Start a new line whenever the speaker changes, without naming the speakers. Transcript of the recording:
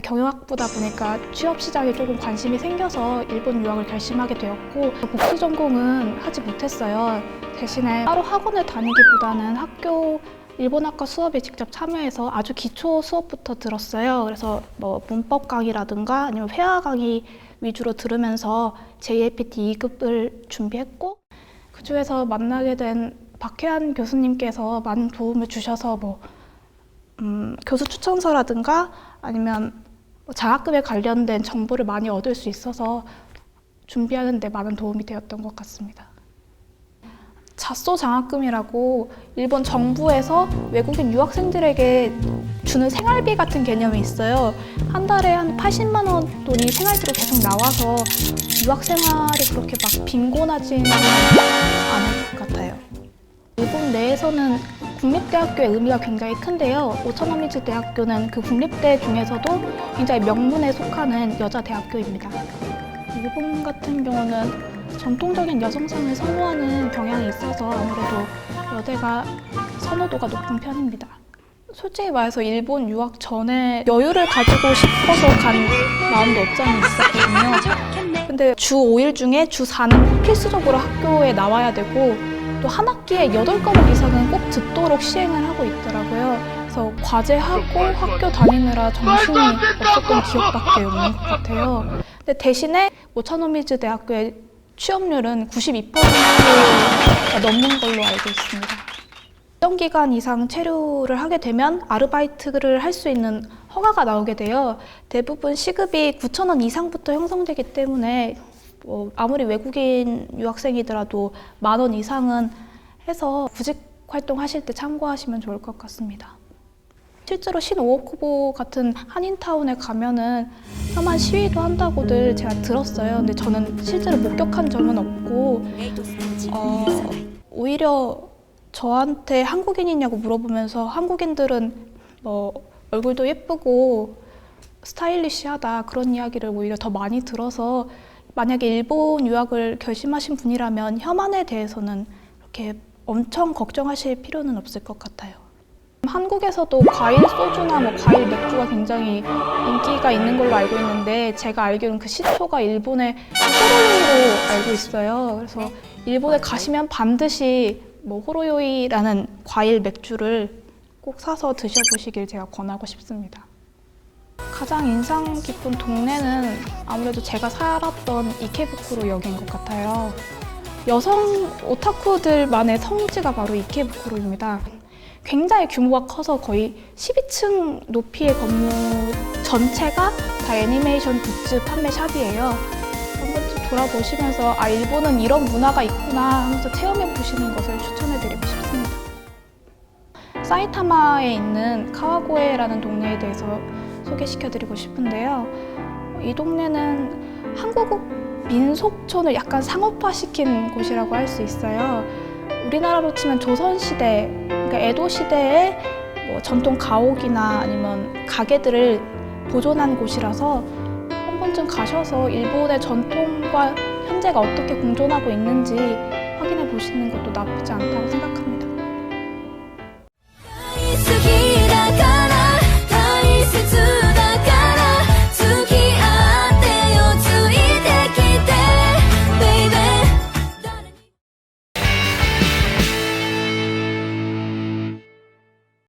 경영학부다 보니까 취업 시장에 조금 관심이 생겨서 일본 유학을 결심하게 되었고 복수 전공은 하지 못했어요. 대신에 따로 학원을 다니기보다는 학교 일본학과 수업에 직접 참여해서 아주 기초 수업부터 들었어요. 그래서 뭐 문법 강의라든가 아니면 회화 강의 위주로 들으면서 JLPT 2급을 준비했고 그 중에서 만나게 된 박혜안 교수님께서 많은 도움을 주셔서 뭐 음, 교수 추천서라든가 아니면 뭐 장학금에 관련된 정보를 많이 얻을 수 있어서 준비하는 데 많은 도움이 되었던 것 같습니다. 자소 장학금이라고 일본 정부에서 외국인 유학생들에게 주는 생활비 같은 개념이 있어요. 한 달에 한 80만 원 돈이 생활비로 계속 나와서 유학 생활이 그렇게 막 빈곤하지는 않을 것 같아요. 일본 내에서는 국립대학교의 의미가 굉장히 큰데요. 오차노미즈 대학교는 그 국립대 중에서도 굉장히 명문에 속하는 여자 대학교입니다. 일본 같은 경우는 전통적인 여성상을 선호하는 경향이 있어서 아무래도 여대가 선호도가 높은 편입니다. 솔직히 말해서 일본 유학 전에 여유를 가지고 싶어서 간 마음도 없지 않아 있었거든요. 근데 주 5일 중에 주 4는 필수적으로 학교에 나와야 되고 또 한 학기에 8과목 이상은 꼭 듣도록 시행을 하고 있더라고요. 그래서 과제하고 학교 다니느라 정신이 없었던 기억밖에 없는 것 같아요. 근데 대신에 오차노미즈 대학교의 취업률은 92%가 넘는 걸로 알고 있습니다. 일정 기간 이상 체류를 하게 되면 아르바이트를 할 수 있는 허가가 나오게 돼요. 대부분 시급이 9천 원 이상부터 형성되기 때문에 뭐 아무리 외국인 유학생이더라도 만 원 이상은 해서 구직 활동하실 때 참고하시면 좋을 것 같습니다. 실제로 신오쿠보 같은 한인타운에 가면은 혐한 시위도 한다고들 제가 들었어요. 근데 저는 실제로 목격한 적은 없고 어, 오히려 저한테 한국인이냐고 물어보면서 한국인들은 뭐 얼굴도 예쁘고 스타일리시하다 그런 이야기를 오히려 더 많이 들어서 만약에 일본 유학을 결심하신 분이라면 혐한에 대해서는 이렇게 엄청 걱정하실 필요는 없을 것 같아요. 한국에서도 과일 소주나 뭐 과일 맥주가 굉장히 인기가 있는 걸로 알고 있는데 제가 알기로는 그 시초가 일본의 호로요이로 알고 있어요. 그래서 일본에 가시면 반드시 뭐 호로요이라는 과일 맥주를 꼭 사서 드셔보시길 제가 권하고 싶습니다. 가장 인상 깊은 동네는 아무래도 제가 살았던 이케부쿠로 역인 것 같아요. 여성 오타쿠들만의 성지가 바로 이케부쿠로입니다. 굉장히 규모가 커서 거의 12층 높이의 건물 전체가 다 애니메이션 굿즈 판매 샵이에요. 한 번쯤 돌아보시면서 아 일본은 이런 문화가 있구나 하면서 체험해 보시는 것을 추천해 드리고 싶습니다. 사이타마에 있는 카와고에라는 동네에 대해서 소개시켜 드리고 싶은데요. 이 동네는 한국 민속촌을 약간 상업화시킨 곳이라고 할 수 있어요. 우리나라로 치면 조선시대, 그러니까 에도시대의 뭐 전통 가옥이나 아니면 가게들을 보존한 곳이라서 한 번쯤 가셔서 일본의 전통과 현재가 어떻게 공존하고 있는지 확인해 보시는 것도 나쁘지 않다고 생각합니다.